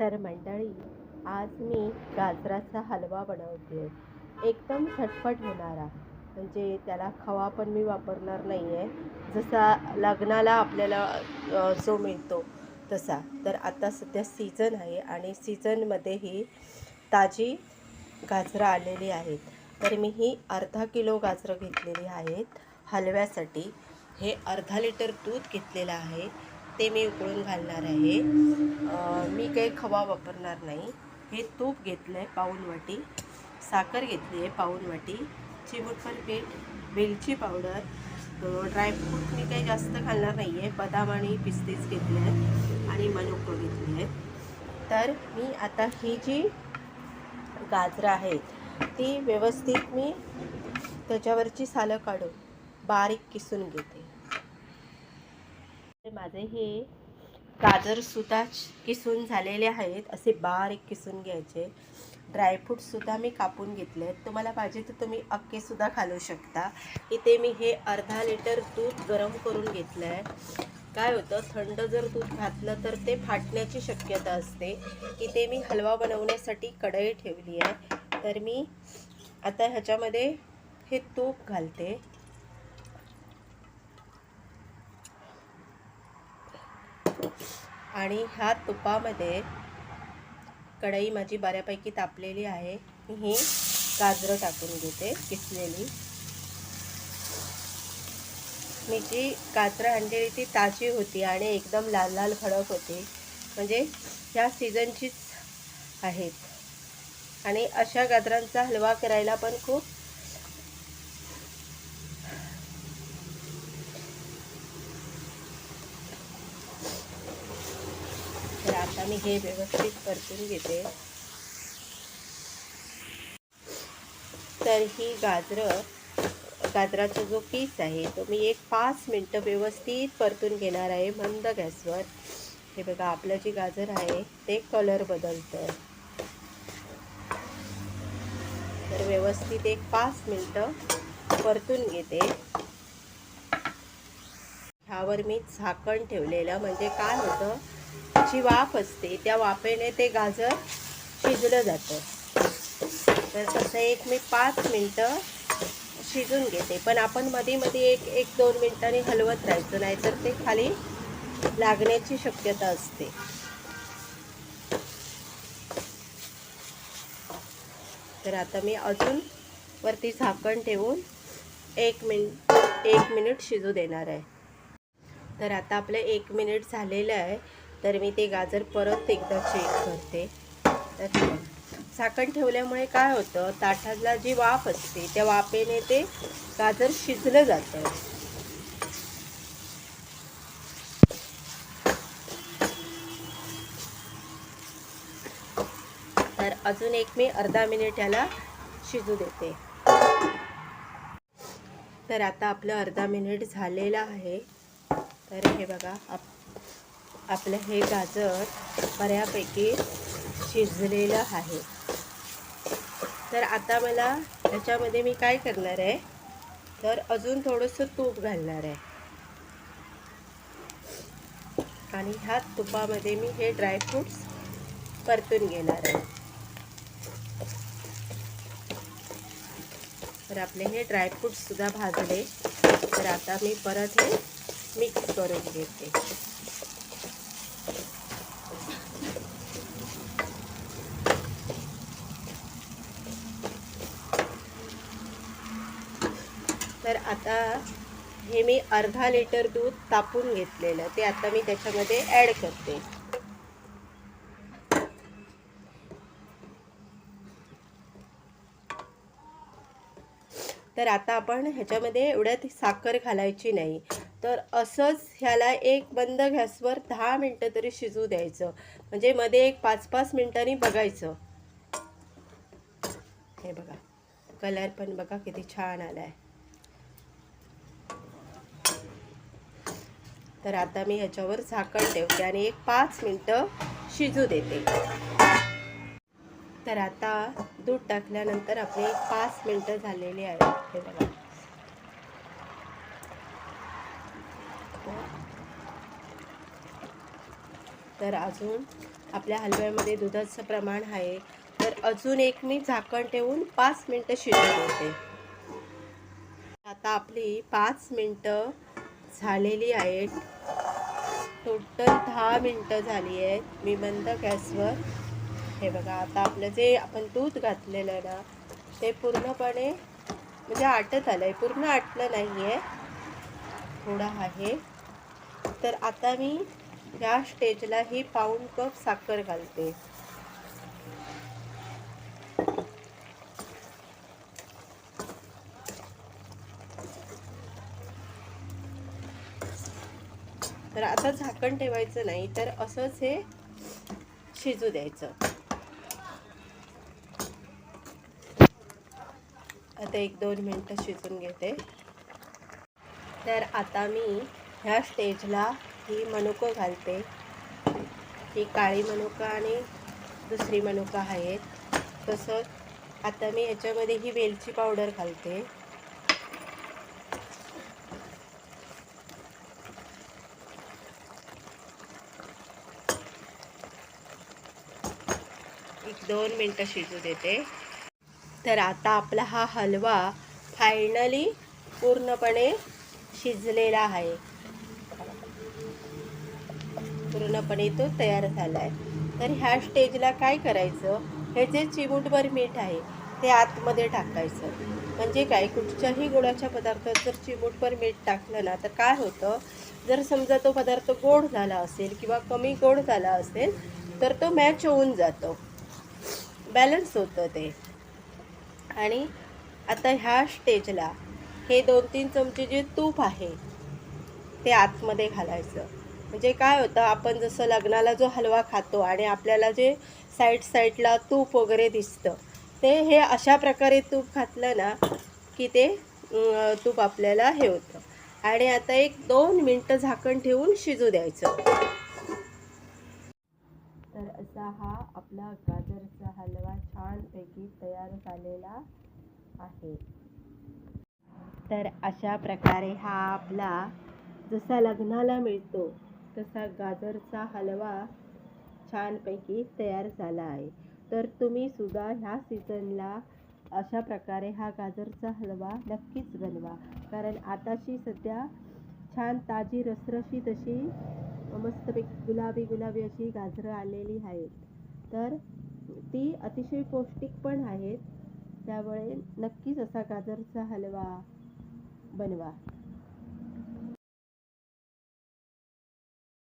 तर मंडळी आज मी गाजराचा हलवा बनवते. एकदम झटपट होणारा म्हणजे त्याला खवा पण मी वापरणार नाही आहे जसा लग्नाला आपल्याला जो मिळतो तसा. तर आता सध्या सीझन आहे आणि सीझनमध्ये ही ताजी गाजरं आलेली आहेत. तर मी ही अर्धा किलो गाजरं घेतलेली आहेत हलव्यासाठी. हे अर्धा लिटर दूध घेतलेलं आहे. ते मी उकळून घालणार आहे. मी काही खवा वापरणार नाही. हे तूप घेतलं आहे पाऊण वाटी. साखर घेतली आहे पाऊण वाटी. चिमूटभर पीठ वेलची पावडर ड्रायफ्रूट मी काही जास्त घालणार नाही आहे बदाम आणि पिस्तीस घेतले आहेत आणि मनुको घेतली आहेत तर मी आता ही जी गाजरं आहेत ती व्यवस्थित मी त्याच्यावरची सालं काढून बारीक किसून घेते. माझे हे गाजरसुद्धा किसून झालेले आहेत. असे बारीक किसून घ्यायचे. ड्रायफ्रूटसुद्धा मी कापून घेतले आहेत तुम्हाला पाहिजे तर तुम्ही अक्केसुद्धा घालू शकता. इथे मी हे अर्धा लिटर दूध गरम करून घेतलं आहे काय होतं? थंड जर दूध घातलं तर ते फाटण्याची शक्यता असते. इथे मी हलवा बनवण्यासाठी कढई ठेवली आहे. तर मी आता ह्याच्यामध्ये हे तूप घालते. आणि ह्या तुपामध्ये कढई माझी बऱ्यापैकी तापलेली आहे. मी ही गाजरं टाकून घेते किसलेली. मी जी गाजरं आणलेली ती ताजी होती आणि एकदम लाल लाल खडक होती. म्हणजे ह्या सीझनचीच आहेत. आणि अशा गाजरांचा हलवा करायला पण खूप तर आता मी हे व्यवस्थित परतून घेते. तर ही गाजरं गाजराचा जो पीस आहे तो मी एक पाच मिनटं व्यवस्थित परतून घेणार आहे मंद गॅसवर. हे बघा आपलं जे गाजर आहे ते कलर बदलतं तर व्यवस्थित एक पाच मिनटं परतून घेते. ह्यावर मी झाकण ठेवलेलं म्हणजे काय होतं जी वाफ असते त्या वाफेने ते गाजर शिजलं जातं. तर असं एक मी पाच मिनटं शिजून घेते. पण आपण मध्ये मध्ये एक एक दोन मिनटांनी हलवत राहायचं नाहीतर ते खाली लागण्याची शक्यता असते. तर आता मी अजून वरती झाकण ठेवून एक मिनिट एक मिनिट शिजू देणार आहे. तर आता आपलं एक मिनिट झालेलं आहे. तर मी ते गाजर परत एकदा चेक करते. तर झाकण ठेवल्यामुळे काय होतं? ताटाला जी वाफ असते त्या वाफेने ते गाजर शिजलं जातं. तर अजून एक मी अर्धा मिनिट याला शिजू देते. तर आता आपलं अर्धा मिनिट झालेलं आहे. तर हे बघा आप आपलं हे गाजर बऱ्यापैकी शिजलेलं आहे. तर आता मला ह्याच्यामध्ये मी काय करणार आहे? तर अजून थोडंसं तूप घालणार आहे. आणि ह्या तुपामध्ये मी हे ड्रायफ्रूट्स परतून घेणार आहे. तर आपले हे ड्रायफ्रूट्ससुद्धा भाजले. तर आता मी परत हे मिक्स करून घेते. आता हे मी अर्धा लिटर दूध तापून घेतलेलं ते आता मी त्याच्यामध्ये ॲड करते. तर आता आपण ह्याच्यामध्ये एवढ्यात साखर घालायची नाही. तर असंच ह्याला एक बंद गॅसवर दहा मिनटं तरी शिजू द्यायचं. म्हणजे मध्ये एक पाच पाच मिनटांनी बघायचं. हे बघा. कलर पण बघा किती छान आला आहे तर आता मी ह्याच्यावर झाकण ठेवते आणि एक पाच मिनटं शिजू देते. तर आता दूध टाकल्यानंतर आपले एक पाच मिनटं झालेली आहेत. हे बघा. तर अजून आपल्या हलव्यामध्ये दुधाचं प्रमाण आहे. तर अजून एक मी झाकण ठेवून पाच मिनटं शिजवून देते. आता आपली पाच मिनटं झालेली आहेत. टोटल दहा मिनटं झाली आहेत. मी बंद गॅसवर. हे बघा आता आपलं जे आपण दूध घातलेलं आहे ना ते पूर्णपणे म्हणजे आटत आलं आहे पूर्ण आटलं नाही आहे थोडं आहे. तर आता मी या स्टेजला ही पाऊण कप साखर घालते. तर आता झाकण ठेवायचं नाही तर असंच हे शिजू द्यायचं. आता एक दोन मिनटं शिजून घेते. तर आता मी ह्या स्टेजला ही मनुकं घालते. ही काळी मनुका आणि दुसरी मनुका आहेत. तसंच आता मी ह्याच्यामध्ये ही वेलची पावडर घालते. दोन मिनटं शिजू देते. तर आता आपला हा हलवा फायनली पूर्णपणे शिजलेला आहे. पूर्णपणे तो तयार झाला आहे तर ह्या स्टेजला काय करायचं? हे जे चिमूटभर मीठ आहे ते आतमध्ये टाकायचं. म्हणजे काय? कुठच्याही गोडाच्या पदार्थात जर चिमूटभर मीठ टाकलं ना तर काय होतं? जर समजा तो पदार्थ गोड झाला असेल किंवा कमी गोड झाला असेल तर तो मॅच होऊन जातो. बॅलन्स होतं ते. आणि आता ह्या स्टेजला हे दोन तीन चमचे जे तूप आहे ते आतमध्ये घालायचं. म्हणजे काय होतं आपण जसं लग्नाला जो हलवा खातो आणि आपल्याला जे साईड साईडला तूप वगैरे दिसतं ते हे अशा प्रकारे तूप घातलं ना की ते तूप आपल्याला हे होतं. आणि आता एक दोन मिनटं झाकण ठेवून शिजू द्यायचं. असा हा आपला गाजरचा हलवा छानपैकी तयार झालेला आहे. तर अशा प्रकारे हा आपला जसा लग्नाला मिळतो तसा गाजरचा हलवा छानपैकी तयार झाला आहे. तर तुम्ही सुद्धा ह्या सीझनला अशा प्रकारे हा गाजरचा हलवा नक्कीच बनवा. कारण आताशी सध्या छान ताजी रसरशीत अशी मस्तपैकी गुलाबी गुलाबी अशी गाजरं आलेली आहेत. तर ती अतिशय पौष्टिक पण आहेत. त्यामुळे नक्कीच असा गाजरचा हलवा बनवा.